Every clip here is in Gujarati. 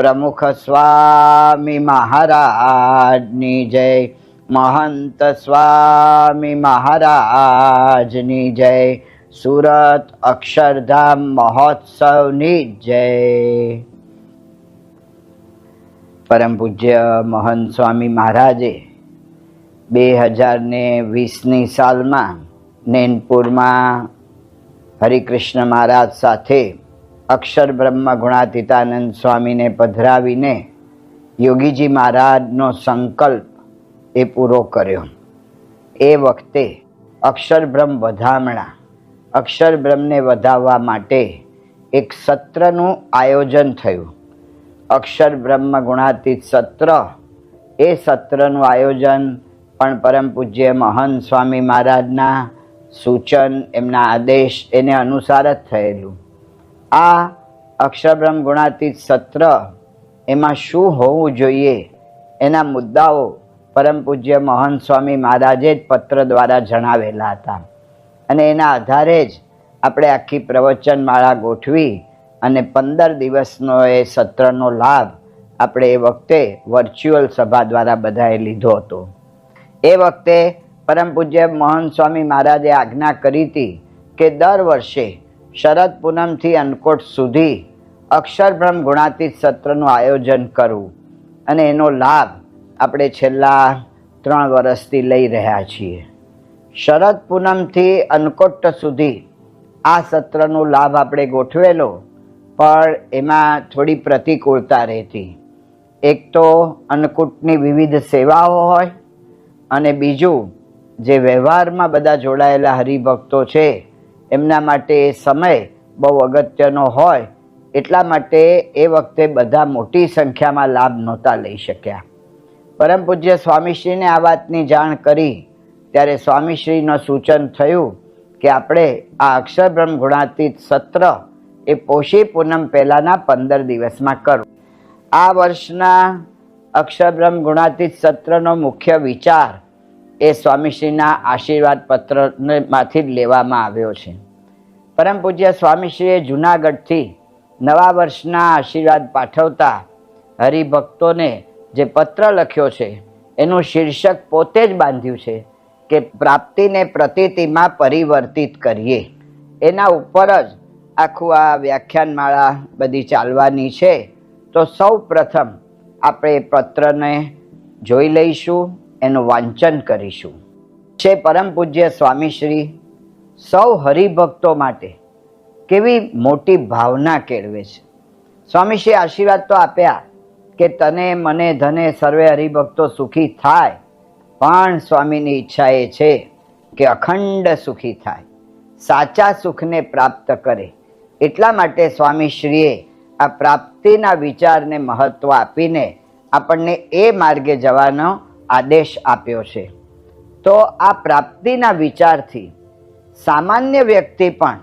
પ્રમુખ સ્વામી મહારાજની જય. મહંત સ્વામી મહારાજની જય. સુરત અક્ષરધામ મહોત્સવની જય. પરમ પૂજ્ય મહંત સ્વામી મહારાજે બે હજાર ને વીસની સાલમાં નેનપુરમાં હરિકૃષ્ણ મહારાજ સાથે અક્ષર બ્રહ્મ ગુણાતીતાનંદ સ્વામીને પધરાવીને યોગીજી મહારાજનો સંકલ્પ એ પૂરો કર્યો. એ વખતે અક્ષરબ્રહ્મ વધામણા, અક્ષર બ્રહ્મને વધાવવા માટે એક સત્રનું આયોજન થયું. અક્ષર બ્રહ્મ ગુણાતીત સત્ર, એ સત્રનું આયોજન પણ પરમ પૂજ્ય મહંત સ્વામી મહારાજના સૂચન, એમના આદેશ એને અનુસાર જ થયેલું. આ અક્ષરબ્રહ્મ ગુણાતીત સત્ર એમાં શું હોવું જોઈએ? એના મુદ્દાઓ પરમ પૂજ્ય મોહન સ્વામી મહારાજે જ પત્ર દ્વારા જણાવેલા હતા. અને એના આધારે જ આપણે આખી પ્રવચનમાળા ગોઠવી અને પંદર દિવસનો એ સત્રનો લાભ આપણે એ વખતે વર્ચ્યુઅલ સભા દ્વારા બધાએ લીધો હતો. એ વખતે પરમ પૂજ્ય મોહન સ્વામી મહારાજે આજ્ઞા કરી હતી કે દર વર્ષે શરદ પૂનમથી અન્નકોટ સુધી અક્ષરબ્રહ્મ ગુણાતીત સત્રનું આયોજન કરવું અને એનો લાભ આપણે છેલ્લા ત્રણ વર્ષથી લઈ રહ્યા છીએ. શરદ પૂનમથી અન્નકોટ સુધી આ સત્રનો લાભ આપણે ગોઠવેલો, પણ એમાં થોડી પ્રતિકૂળતા રહેતી. એક તો અન્નકૂટની વિવિધ સેવાઓ હોય અને બીજું, જે વ્યવહારમાં બધા જોડાયેલા હરિભક્તો છે એમના માટે એ સમય બહુ અગત્યનો હોય, એટલા માટે એ વખતે બધા મોટી સંખ્યામાં લાભ નહોતા લઈ શક્યા. પરમ પૂજ્ય સ્વામીશ્રીને આ વાતની જાણ કરી, ત્યારે સ્વામીશ્રીનું સૂચન થયું કે આપણે આ અક્ષરબ્રહ્મ ગુણાતીત સત્ર એ પોષી પૂનમ પહેલાંના પંદર દિવસમાં કરવું આ વર્ષના અક્ષરબ્રહ્મ ગુણાતીત સત્રનો મુખ્ય વિચાર એ સ્વામીશ્રીના આશીર્વાદ પત્રમાંથી જ લેવામાં આવ્યો છે. પરમ પૂજ્ય સ્વામીશ્રીએ જૂનાગઢથી નવા વર્ષના આશીર્વાદ પાઠવતા હરિભક્તોને જે પત્ર લખ્યો છે, એનું શીર્ષક પોતે જ બાંધ્યું છે કે પ્રાપ્તિને પ્રતીતિમાં પરિવર્તિત કરીએ. એના ઉપર જ આખું આ વ્યાખ્યાનમાળા બધી ચાલવાની છે. તો સૌ પ્રથમ આપણે પત્રને જોઈ લઈશું. એનું વાંચન કરીશું. છે પરમ પૂજ્ય સ્વામીશ્રી સૌ હરિભક્તો માટે કેવી મોટી ભાવના કેળવે છે. સ્વામીશ્રી આશીર્વાદ તો આપ્યા કે તને, મને, ધને સર્વે હરિભક્તો સુખી થાય, પણ સ્વામીની ઈચ્છા એ છે કે અખંડ સુખી થાય. સાચા સુખને પ્રાપ્ત કરે. એટલા માટે સ્વામીશ્રીએ આ પ્રાપ્તિના વિચારને મહત્ત્વ આપીને આપણને એ માર્ગે જવાનો આદેશ આપ્યો છે. તો આ પ્રાપ્તિના વિચારથી સામાન્ય વ્યક્તિ પણ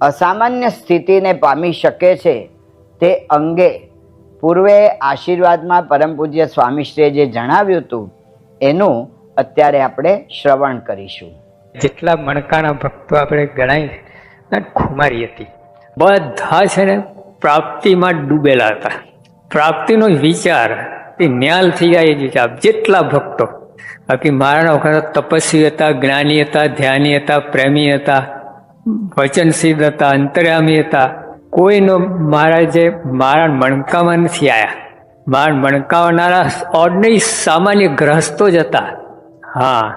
અસામાન્ય સ્થિતિને પામી શકે છે તે અંગે પૂર્વે આશીર્વાદમાં પરમ પૂજ્ય સ્વામીશ્રીએ જે જણાવ્યું હતું, એનું અત્યારે આપણે શ્રવણ કરીશું. જેટલા મણકાના ભક્તો આપણે ગણાય ખુમારી હતી. બધા છે ને પ્રાપ્તિમાં ડૂબેલા હતા. પ્રાપ્તિનો વિચાર એ ન્યાલ થઈ જાય એ વિચાર જેટલા ભક્તો, બાકી મારાના વખત તપસ્વી હતા જ્ઞાની હતા ધ્યાની હતા પ્રેમી હતા વચનસિદ્ધ હતા અંતર્યામી હતા કોઈનો મારા જે મારા મણકામાં નથી આવ્યા મારા મણકાવનારા ઓર્ડનરી સામાન્ય ગ્રહસ્થો જ હતા. હા,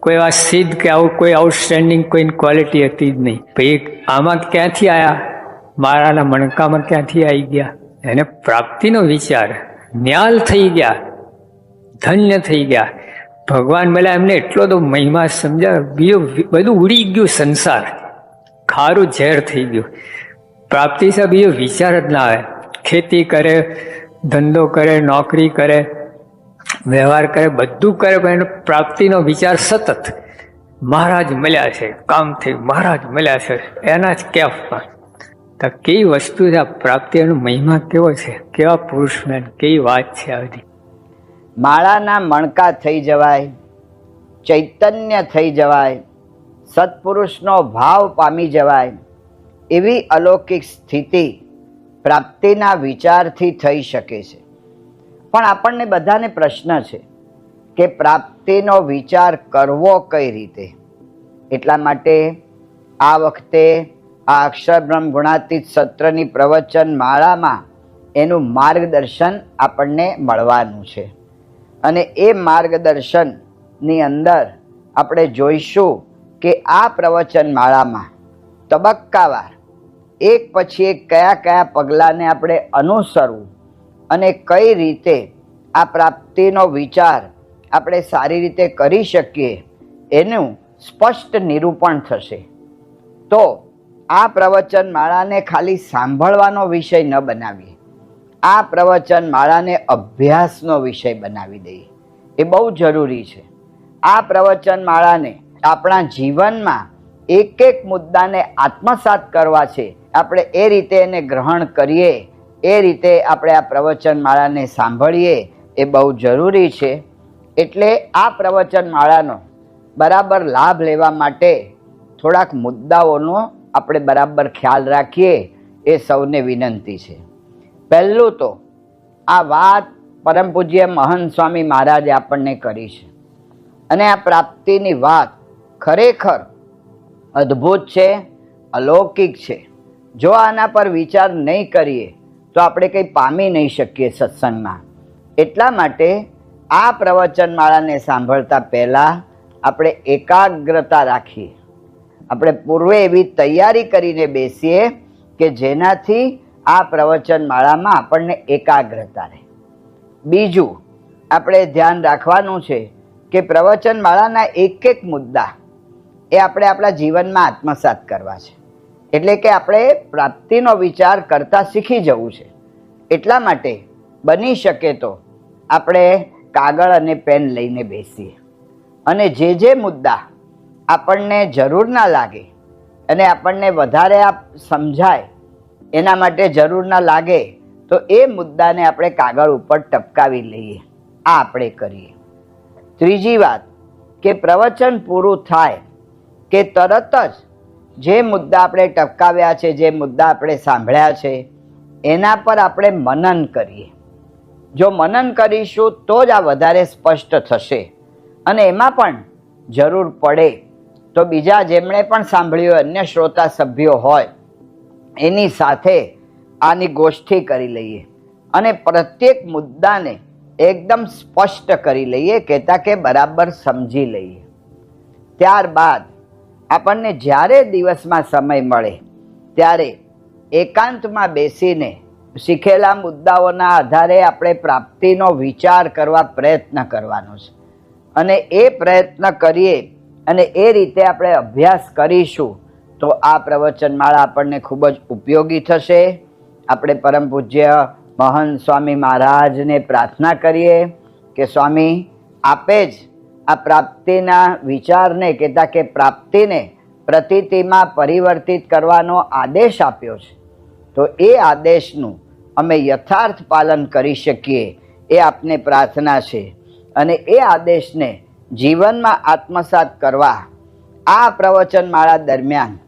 કોઈ એવા સિદ્ધ કે આવું કોઈ આઉટસ્ટેન્ડિંગ કોઈની ક્વોલિટી હતી જ નહીં. ભાઈ આમાં ક્યાંથી આવ્યા મારાના મણકામાં ક્યાંથી આવી ગયા? એને પ્રાપ્તિનો વિચાર. ન્યાલ થઈ ગયા, ધન્ય થઈ ગયા. ભગવાન મળ્યા એમને એટલો તો મહિમા સમજાવે બીજું બધું ઉડી ગયું સંસાર. ખારું ઝેર થઈ ગયું. પ્રાપ્તિ છે, બીજો વિચાર જ ના આવે. ખેતી કરે, ધંધો કરે, નોકરી કરે, વ્યવહાર કરે, બધું કરે, પણ એનો પ્રાપ્તિનો વિચાર સતત. મહારાજ મળ્યા છે કામથી મહારાજ મળ્યા છે. એના જ કેફમાં તો કઈ વસ્તુ છે? આ પ્રાપ્તિ મહિમા કેવો છે? કેવા પુરુષમેન કઈ વાત છે આવી માળાના મણકા થઈ જવાય, ચૈતન્ય થઈ જવાય, સત્પુરુષનો ભાવ પામી જવાય, એવી અલૌકિક સ્થિતિ પ્રાપ્તિના વિચારથી થઈ શકે છે. પણ આપણને બધાને પ્રશ્ન છે કે પ્રાપ્તિનો વિચાર કરવો કઈ રીતે? એટલા માટે આ વખતે આ અક્ષરબ્રહ્મ ગુણાતીત સત્રની પ્રવચન માળામાં એનું માર્ગદર્શન આપણને મળવાનું છે. અને એ માર્ગદર્શનની અંદર આપણે જોઈશું કે આ પ્રવચન માળામાં તબક્કાવાર એક પછી એક કયા કયા પગલાંને આપણે અનુસરવું અને કઈ રીતે આ પ્રાપ્તિનો વિચાર આપણે સારી રીતે કરી શકીએ એનું સ્પષ્ટ નિરૂપણ થશે. તો આ પ્રવચન માળાને ખાલી સાંભળવાનો વિષય ન બનાવીએ. આ પ્રવચન માળાને અભ્યાસનો વિષય બનાવી દઈએ. એ બહુ જરૂરી છે. આ પ્રવચન માળાને આપણા જીવનમાં એક એક મુદ્દાને આત્મસાત કરવા છે. આપણે એ રીતે એને ગ્રહણ કરીએ, એ રીતે આપણે આ પ્રવચન માળાને સાંભળીએ, એ બહુ જરૂરી છે. એટલે આ પ્રવચન માળાનો બરાબર લાભ લેવા માટે થોડાક મુદ્દાઓનો આપણે બરાબર ખ્યાલ રાખીએ, એ સૌને વિનંતી છે. પહેલું તો, આ વાત પરમ પૂજ્ય મહંત સ્વામી મહારાજે આપણને કરી છે. અને આ પ્રાપ્તિની વાત ખરેખર અદ્ભુત છે, અલૌકિક છે. જો આના પર વિચાર નહીં કરીએ, તો આપણે કંઈ પામી નહીં શકીએ સત્સંગમાં. એટલા માટે આ પ્રવચનમાળાને સાંભળતા પહેલાં આપણે એકાગ્રતા રાખીએ. આપણે પૂર્વે એવી તૈયારી કરીને બેસીએ કે જેનાથી આ પ્રવચન માળામાં આપણને એકાગ્રતા રહે. બીજું, આપણે ધ્યાન રાખવાનું છે કે પ્રવચન માળાના એક એક મુદ્દા એ આપણે આપણા જીવનમાં આત્મસાત કરવા છે. એટલે કે આપણે પ્રાપ્તિનો વિચાર કરતા શીખી જવું છે. એટલા માટે બની શકે તો આપણે કાગળ અને પેન લઈને બેસીએ. અને જે જે મુદ્દા આપણને જરૂર ના લાગે અને આપણને વધારે આ સમજાય એના માટે જરૂર ના લાગે, તો એ મુદ્દાને આપણે કાગળ ઉપર ટપકાવી લઈએ. આ આપણે કરીએ. ત્રીજી વાત, કે પ્રવચન પૂરું થાય કે તરત જ જે મુદ્દા આપણે ટપકાવ્યા છે, જે મુદ્દા આપણે સાંભળ્યા છે, એના પર આપણે મનન કરીએ. જો મનન કરીશું તો જ આ વધારે સ્પષ્ટ થશે અને એમાં પણ જરૂર પડે તો બીજા જેમણે પણ સાંભળ્યું અન્ય શ્રોતા સભ્યો હોય, એની સાથે આની ગોષ્ઠી કરી લઈએ. અને પ્રત્યેક મુદ્દાને એકદમ સ્પષ્ટ કરી લઈએ, કહેતા કે બરાબર સમજી લઈએ. ત્યારબાદ આપણને જ્યારે દિવસમાં સમય મળે, ત્યારે એકાંતમાં બેસીને શીખેલા મુદ્દાઓના આધારે આપણે પ્રાપ્તિનો વિચાર કરવા પ્રયત્ન કરવાનો છે. અને એ પ્રયત્ન કરીએ અને એ રીતે આપણે અભ્યાસ કરીશું, તો આ પ્રવચનમાળા આપણને ખૂબ જ ઉપયોગી થશે. આપણે પરમ પૂજ્ય મહંત સ્વામી મહારાજને પ્રાર્થના કરીએ કે સ્વામી, આપે જ આ પ્રાપ્તિના વિચારને કહેતા કે પ્રાપ્તિને પ્રતિતિમાં પરિવર્તિત કરવાનો આદેશ આપ્યો છે. તો એ આદેશનું અમે યથાર્થ પાલન કરી શકીએ એ આપને પ્રાર્થના છે. અને એ આદેશને જીવનમાં આત્મસાત કરવા. આ પ્રવચનમાળા દરમિયાન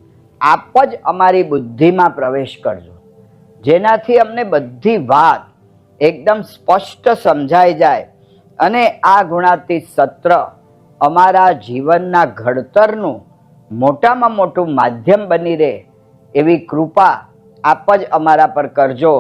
આપ જ અમારી બુદ્ધિમાં પ્રવેશ કરજો. જેનાથી અમને બધી વાત એકદમ સ્પષ્ટ સમજાઈ જાય અને આ ગુણાતી સત્ર અમારા જીવનના ઘડતરનું મોટામાં મોટું માધ્યમ બની રહે એવી કૃપા આપ જ અમારા પર કરજો.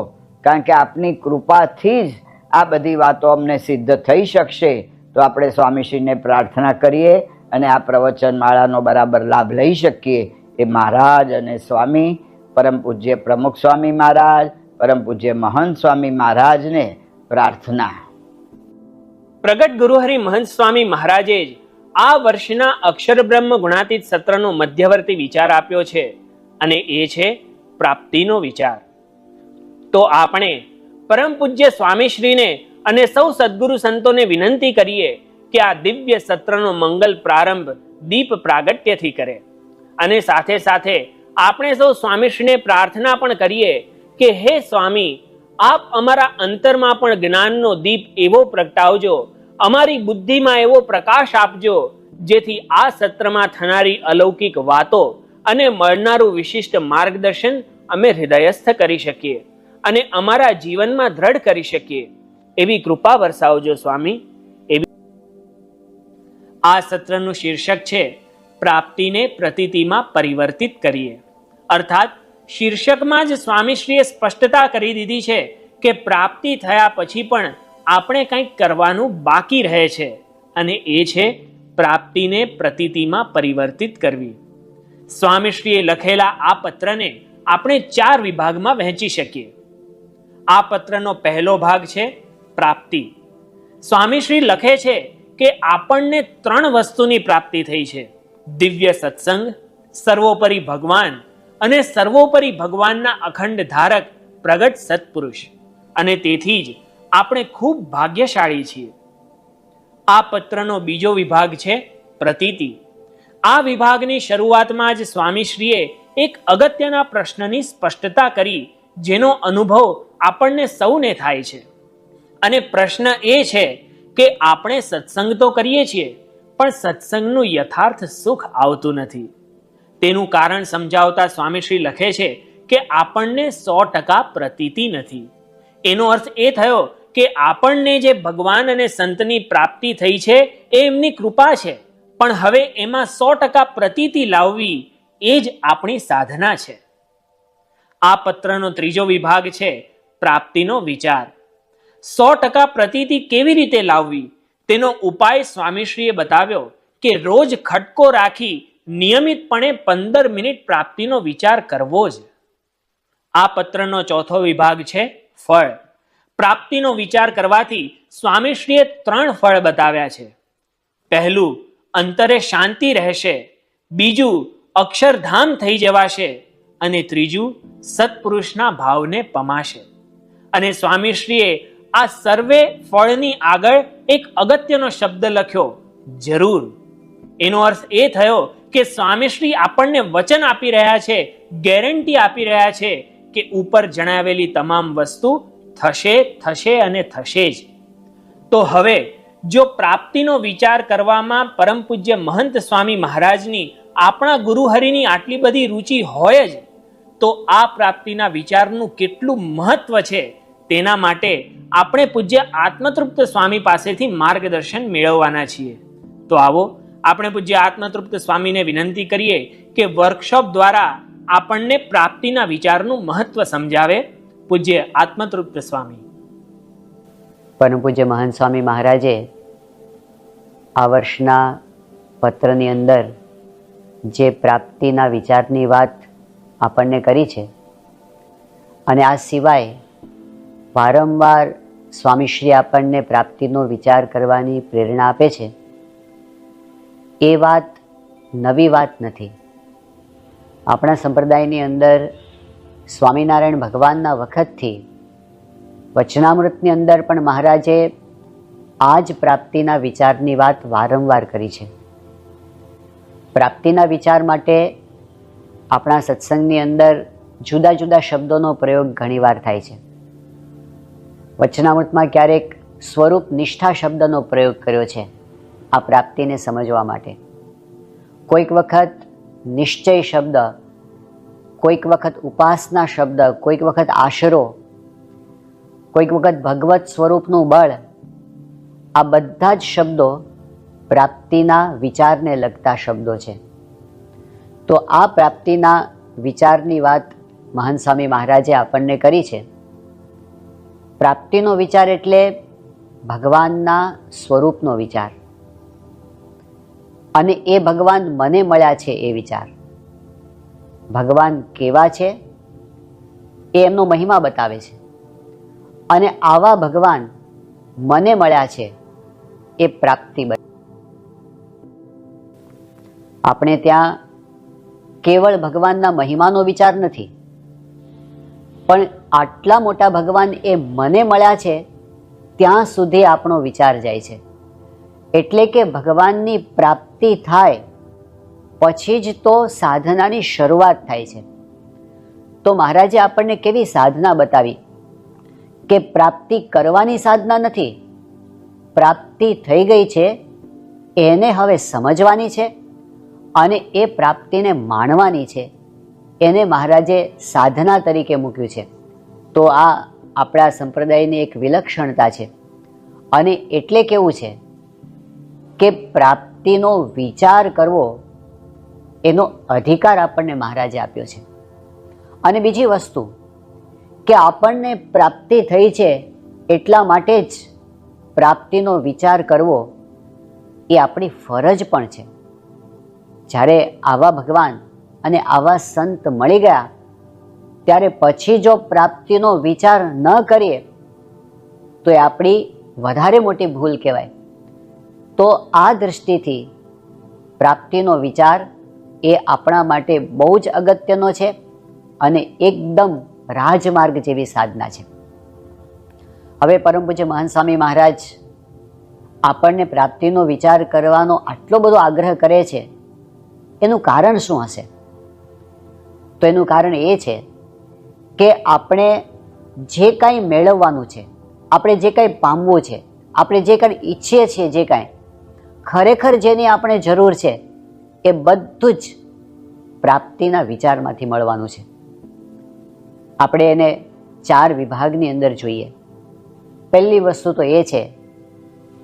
કારણ કે આપની કૃપાથી જ આ બધી વાતો અમને સિદ્ધ થઈ શકશે. તો આપણે સ્વામીશ્રીને પ્રાર્થના કરીએ અને આ પ્રવચન માળાનો બરાબર લાભ લઈ શકીએ એ મહારાજ અને સ્વામી, પરમ પૂજ્ય પ્રમુખ સ્વામી મહારાજ, પરમ પૂજ્ય મહંત સ્વામી મહારાજને પ્રાર્થના. પ્રગટ ગુરુહરિ મહંત સ્વામી મહારાજે જ આ વર્ષના અક્ષર બ્રહ્મ ગુણાતીત સત્રનો મધ્યવર્તી વિચાર આપ્યો છે અને એ છે પ્રાપ્તિનો વિચાર. તો આપણે પરમ પૂજ્ય સ્વામીશ્રીને અને સૌ સદગુરુ સંતોને વિનંતી કરીએ કે આ દિવ્ય સત્રનો મંગલ પ્રારંભ દીપ પ્રાગટ્યથી કરે. અને સાથે સાથે આપણે સૌ સ્વામીશ્રીને પ્રાર્થના પણ કરીએ કે હે સ્વામી, આપ અમારા અંતરમાં પણ જ્ઞાનનો દીપ એવો પ્રગટાવજો, અમારી બુદ્ધિમાં એવો પ્રકાશ આપજો, જેથી આ સત્રમાં થનારી અલૌકિક વાતો અને મળનારું વિશિષ્ટ માર્ગદર્શન અમે હૃદયસ્થ કરી શકીએ અને અમારા જીવનમાં દ્રઢ કરી શકીએ. એવી કૃપા વરસાવજો સ્વામી. એવી આ સત્રનું શીર્ષક છે, પ્રાપ્તિને પ્રતીતિમાં પરિવર્તિત કરીએ. અર્થાત, શીર્ષકમાં જ સ્વામીશ્રીએ સ્પષ્ટતા કરી દીધી છે કે પ્રાપ્તિ થયા પછી પણ આપણે કંઈક કરવાનું બાકી રહે છે અને એ છે પ્રાપ્તિને પ્રતીતિમાં પરિવર્તિત કરવી. સ્વામીશ્રીએ લખેલા આ પત્રને આપણે ચાર વિભાગમાં વહેંચી શકીએ. આ પત્રનો પહેલો ભાગ છે પ્રાપ્તિ. સ્વામીશ્રી લખે છે કે આપણને ત્રણ વસ્તુની પ્રાપ્તિ થઈ છે. દિવ્ય સત્સંગ, સર્વોપરી ભગવાન અને સર્વોપરી ભગવાનના અખંડ ધારક પ્રગટ સત્પુરુષ. અને તેથી જ આપણે ખૂબ ભાગ્યશાળી છીએ. આ પત્રનો બીજો વિભાગ છે પ્રતીતિ. આ વિભાગની શરૂઆતમાં જ સ્વામીશ્રીએ એક અગત્યના પ્રશ્નની સ્પષ્ટતા કરી, જેનો અનુભવ આપણને સૌને થાય છે. અને પ્રશ્ન એ છે કે આપણે સત્સંગ તો કરીએ છીએ, પણ સત્સંગનું યથાર્થ સુખ આવતું નથી. તેનું કારણ સમજાવતા સ્વામીશ્રી લખે છે કે આપણને સો ટકા પ્રતીતિ નથી. એનો અર્થ એ થયો કે આપણને જે ભગવાન અને સંતની પ્રાપ્તિ થઈ છે એ એમની કૃપા છે, પણ હવે એમાં સો ટકા પ્રતીતિ લાવવી એ જ આપણી સાધના છે. આ પત્રનો ત્રીજો વિભાગ છે પ્રાપ્તિનો વિચાર. સો ટકા પ્રતીતિ કેવી રીતે લાવવી? તેનો ઉપાય સ્વામીશ્રીએ બતાવ્યો કે રોજ ખટકો રાખી નિયમિતપણે પંદર મિનિટ પ્રાપ્તિનો વિચાર કરવો જ. આ પત્રનો ચોથો વિભાગ છે ફળ. પ્રાપ્તિનો વિચાર કરવાથી સ્વામીશ્રીએ ત્રણ ફળ બતાવ્યા છે. પહેલું, અંતરે શાંતિ રહેશે. બીજું, અક્ષરધામ થઈ જવાશે. અને ત્રીજું, સત્પુરુષના ભાવને પમાશે. અને સ્વામીશ્રીએ આ સર્વે ફળની આગળ એક અગત્યનો શબ્દ લખ્યો, જરૂર. એનો અર્થ એ થયો કે સ્વામીશ્રી આપણને વચન આપી રહ્યા છે, ગેરંટી આપી રહ્યા છે કે ઉપર જણાવેલી તમામ વસ્તુ થશે થશે અને થશે જ. તો હવે, જો પ્રાપ્તિનો વિચાર કરવામાં પરમ પૂજ્ય મહંત સ્વામી મહારાજની આપણા ગુરુહરિની આટલી બધી રુચિ હોય જ, તો આ પ્રાપ્તિના વિચારનું કેટલું મહત્વ છે? તેના માટે આપણે પૂજ્ય આત્મતૃપ્ત સ્વામી પાસેથી માર્ગદર્શન મેળવવાના છીએ. તો આવો, આપણે પૂજ્ય આત્મતૃપ્ત સ્વામીને વિનંતી કરીએ કે વર્કશોપ દ્વારા આપણને પ્રાપ્તિના વિચારનું મહત્વ સમજાવે. પૂજ્ય આત્મતૃપ્ત સ્વામી. પરમ પૂજ્ય મહાન સ્વામી મહારાજે આ વર્ષના પત્રની અંદર જે પ્રાપ્તિના વિચારની વાત આપણને કરી છે, અને આ સિવાય વારંવાર સ્વામીશ્રી આપણને પ્રાપ્તિનો વિચાર કરવાની પ્રેરણા આપે છે? એ વાત નવી વાત નથી. આપણા સંપ્રદાયની અંદર સ્વામિનારાયણ ભગવાનના વખતથી વચનામૃતની અંદર પણ મહારાજે આ જ પ્રાપ્તિના વિચારની વાત વારંવાર કરી છે. પ્રાપ્તિના વિચાર માટે આપણા સત્સંગની અંદર જુદા જુદા શબ્દોનો પ્રયોગ ઘણીવાર થાય છે. વચનામૃતમાં ક્યારેક સ્વરૂપ નિષ્ઠા શબ્દનો પ્રયોગ કર્યો છે આ પ્રાપ્તિને સમજવા માટે. કોઈક વખત નિશ્ચય શબ્દ, કોઈક વખત ઉપાસના શબ્દ, કોઈક વખત આશરો, કોઈક વખત ભગવત સ્વરૂપનું બળ, આ બધા જ શબ્દો પ્રાપ્તિના વિચારને લગતા શબ્દો છે. તો આ પ્રાપ્તિના વિચારની વાત મહાન સ્વામી મહારાજે આપણને કરી છે. પ્રાપ્તિનો વિચાર એટલે ભગવાનના સ્વરૂપનો વિચાર. અને એ ભગવાન મને મળ્યા છે એ વિચાર. ભગવાન કેવા છે એ એમનો મહિમા બતાવે છે. અને આવા ભગવાન મને મળ્યા છે એ પ્રાપ્તિ આપણે ત્યાં કેવળ ભગવાનના મહિમાનો વિચાર નથી. પણ આટલા મોટા ભગવાન એ મને મળ્યા છે, ત્યાં સુધી આપણો વિચાર જાય છે. એટલે કે ભગવાનની પ્રાપ્તિ થાય, પછી જ તો સાધનાની શરૂઆત થાય છે. તો મહારાજે આપણને કેવી સાધના બતાવી? કે પ્રાપ્તિ કરવાની સાધના નથી, પ્રાપ્તિ થઈ ગઈ છે, એને હવે સમજવાની છે, અને એ પ્રાપ્તિને માણવાની છે. એને મહારાજે સાધના તરીકે મૂક્યું છે. તો આ આપણા સંપ્રદાયની એક વિલક્ષણતા છે. અને એટલે કેવું છે કે પ્રાપ્તિનો વિચાર કરવો એનો અધિકાર આપણને મહારાજે આપ્યો છે. અને બીજી વસ્તુ, કે આપણને પ્રાપ્તિ થઈ છે એટલા માટે જ પ્રાપ્તિનો વિચાર કરવો એ આપણી ફરજ પણ છે. જ્યારે આવા ભગવાન અને આવા સંત મળી ગયા. ત્યારે પછી જો પ્રાપ્તિનો વિચાર ન કરીએ, તો એ આપણી વધારે મોટી ભૂલ કહેવાય. તો આ દૃષ્ટિથી પ્રાપ્તિનો વિચાર એ આપણા માટે બહુ જ અગત્યનો છે અને એકદમ રાજમાર્ગ જેવી સાધના છે. હવે પરમ પૂજ્ય મહાન મહારાજ આપણને પ્રાપ્તિનો વિચાર કરવાનો આટલો બધો આગ્રહ કરે છે. એનું કારણ શું હશે? તો એનું કારણ એ છે કે આપણે જે કાંઈ મેળવવાનું છે, આપણે જે કાંઈ પામવું છે, આપણે જે કાંઈ ઈચ્છીએ છીએ જે કાંઈ, ખરેખર જેની આપણે જરૂર છે એ બધું જ પ્રાપ્તિના વિચારમાંથી મળવાનું છે. આપણે એને ચાર વિભાગની અંદર જોઈએ. પહેલી વસ્તુ તો એ છે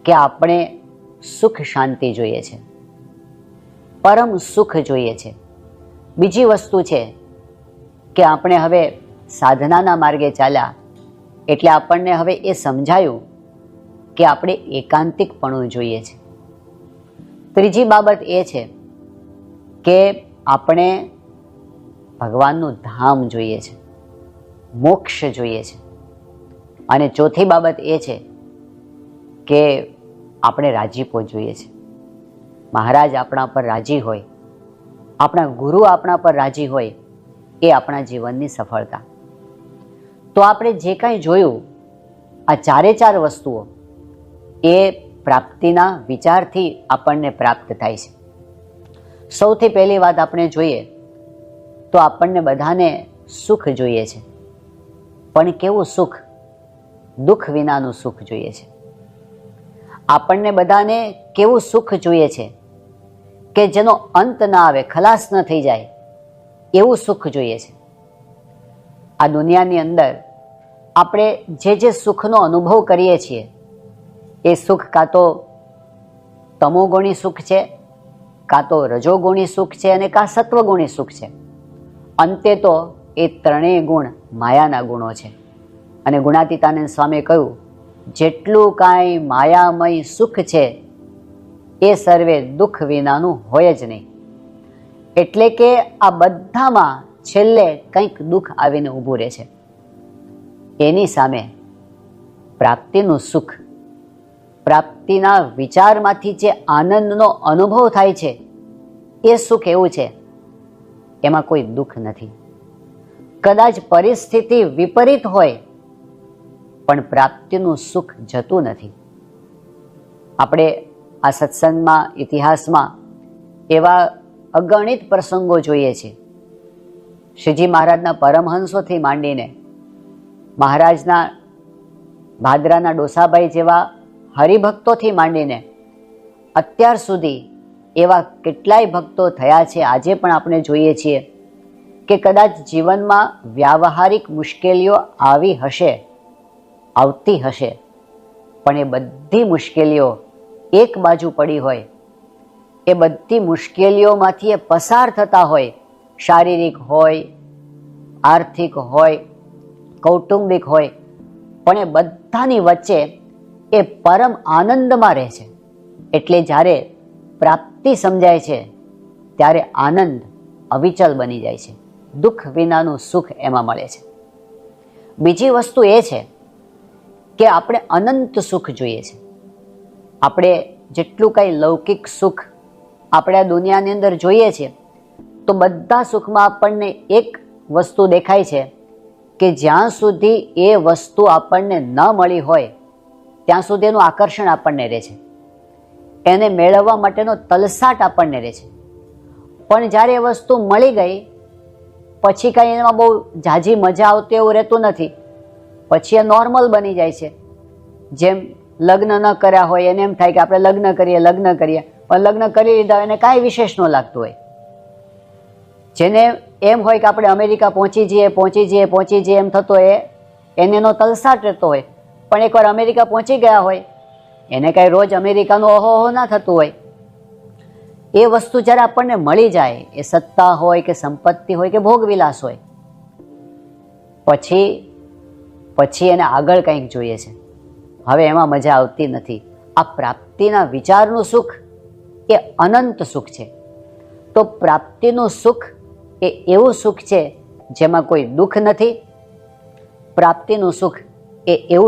કે આપણે સુખ શાંતિ જોઈએ છે. પરમ સુખ જોઈએ છે. બીજી વસ્તુ છે કે આપણે હવે સાધનાના માર્ગે ચાલ્યા, એટલે આપણને હવે એ સમજાયું કે આપણે એકાંતિકપણું જોઈએ છે. ત્રીજી બાબત એ છે કે આપણે ભગવાનનું ધામ જોઈએ છે, મોક્ષ જોઈએ છે. અને ચોથી બાબત એ છે કે આપણે રાજીપો જોઈએ છે. મહારાજ આપણા પર રાજી હોય, આપણા ગુરુ આપણા પર રાજી હોય એ આપણા જીવનની સફળતા. તો આપણે જે કાંઈ જોયું, આ ચારે ચાર વસ્તુઓ, એ પ્રાપ્તિના વિચારથી આપણને પ્રાપ્ત થાય છે. સૌથી પહેલી વાત આપણે જોઈએ, તો આપણને બધાને સુખ જોઈએ છે. પણ કેવું સુખ? દુઃખ વિનાનું સુખ જોઈએ છે. આપણને બધાને કેવું સુખ જોઈએ છે? કે જેનો અંત ના આવે, ખલાસ ન થઈ જાય. એવું સુખ જોઈએ છે. આ દુનિયાની અંદર આપણે જે જે સુખનો અનુભવ કરીએ છીએ, એ સુખ કાં તો તમોગુણી સુખ છે, કાં તો રજોગુણી સુખ છે અને કાં સત્વગુણી સુખ છે. અંતે તો એ ત્રણેય ગુણ માયાના ગુણો છે. અને ગુણાતીતાનંદ સ્વામીએ કહ્યું, જેટલું કાંઈ માયામય સુખ છે, એ સર્વે દુઃખ વિનાનું હોય જ નહીં. એટલે કે આ બધામાં છેલ્લે કંઈક દુઃખ આવીને ઊભું રહે છે. એની સામે પ્રાપ્તિનું સુખ, પ્રાપ્તિના વિચારમાંથી જે આનંદનો અનુભવ થાય છે, એ સુખ એવું છે, એમાં કોઈ દુઃખ નથી. કદાચ પરિસ્થિતિ વિપરીત હોય, પણ પ્રાપ્તિનું સુખ જતું નથી. આપણે આ સત્સંગમાં, ઇતિહાસમાં એવા અગણિત પ્રસંગો જોઈએ છે. શ્રીજી મહારાજના પરમહંસોથી માંડીને મહારાજના ભાદરાના ડોસાભાઈ જેવા હરિભક્તોથી માંડીને અત્યાર સુધી એવા કેટલાય ભક્તો થયા છે, આજે પણ આપણે જોઈએ છીએ કે કદાચ જીવનમાં વ્યાવહારિક મુશ્કેલીઓ આવી હશે, આવતી હશે, પણ એ બધી મુશ્કેલીઓ એક બાજુ પડી હોય એ બધી મુશ્કેલીઓમાંથી એ પસાર થતા હોય. શારીરિક હોય, આર્થિક હોય, કૌટુંબિક હોય, પણ એ બધાની વચ્ચે એ પરમ આનંદમાં રહે છે. એટલે જ્યારે પ્રાપ્તિ સમજાય છે, ત્યારે આનંદ અવિચલ બની જાય છે. દુઃખ વિનાનું સુખ એમાં મળે છે. બીજી વસ્તુ એ છે કે આપણે અનંત સુખ જોઈએ છે. આપણે જેટલું કાંઈ લૌકિક સુખ આપણે આ દુનિયાની અંદર જોઈએ છીએ તો બધા સુખમાં આપણને એક વસ્તુ દેખાય છે કે જ્યાં સુધી એ વસ્તુ આપણને ન મળી હોય, ત્યાં સુધી એનું આકર્ષણ આપણને રહે છે. એને મેળવવા માટેનો તલસાટ આપણને રહે છે. પણ જ્યારે એ વસ્તુ મળી ગઈ, પછી કાંઈ એમાં બહુ ઝાઝી મજા આવતી એવું રહેતું નથી. પછી એ નોર્મલ બની જાય છે. જેમ લગ્ન ન કર્યા હોય, એને એમ થાય કે આપણે લગ્ન કરીએ લગ્ન કરીએ. પણ લગ્ન કરી લીધા એને કાંઈ વિશેષ ન લાગતું હોય. જેને એમ હોય કે આપણે અમેરિકા પહોંચી જઈએ પહોંચી જઈએ પહોંચી જઈએ એમ થતો હોય, એને એનો તલસાટ રહેતો હોય. પણ એકવાર અમેરિકા પહોંચી ગયા હોય, એને કાંઈ રોજ અમેરિકાનો ઓહો ના થતું હોય. એ વસ્તુ જ્યારે આપણને મળી જાય, એ સત્તા હોય કે સંપત્તિ હોય કે ભોગવિલાસ હોય, પછી પછી એને આગળ કંઈક જોઈએ છે. હવે એમાં મજા આવતી નથી. આ પ્રાપ્તિના વિચારનું સુખ એ અનંત સુખ છે. તો પ્રાપ્તિનું સુખ એ એવું સુખ છે જેમાં કોઈ દુઃખ નથી. પ્રાપ્તિનું સુખ એ એવું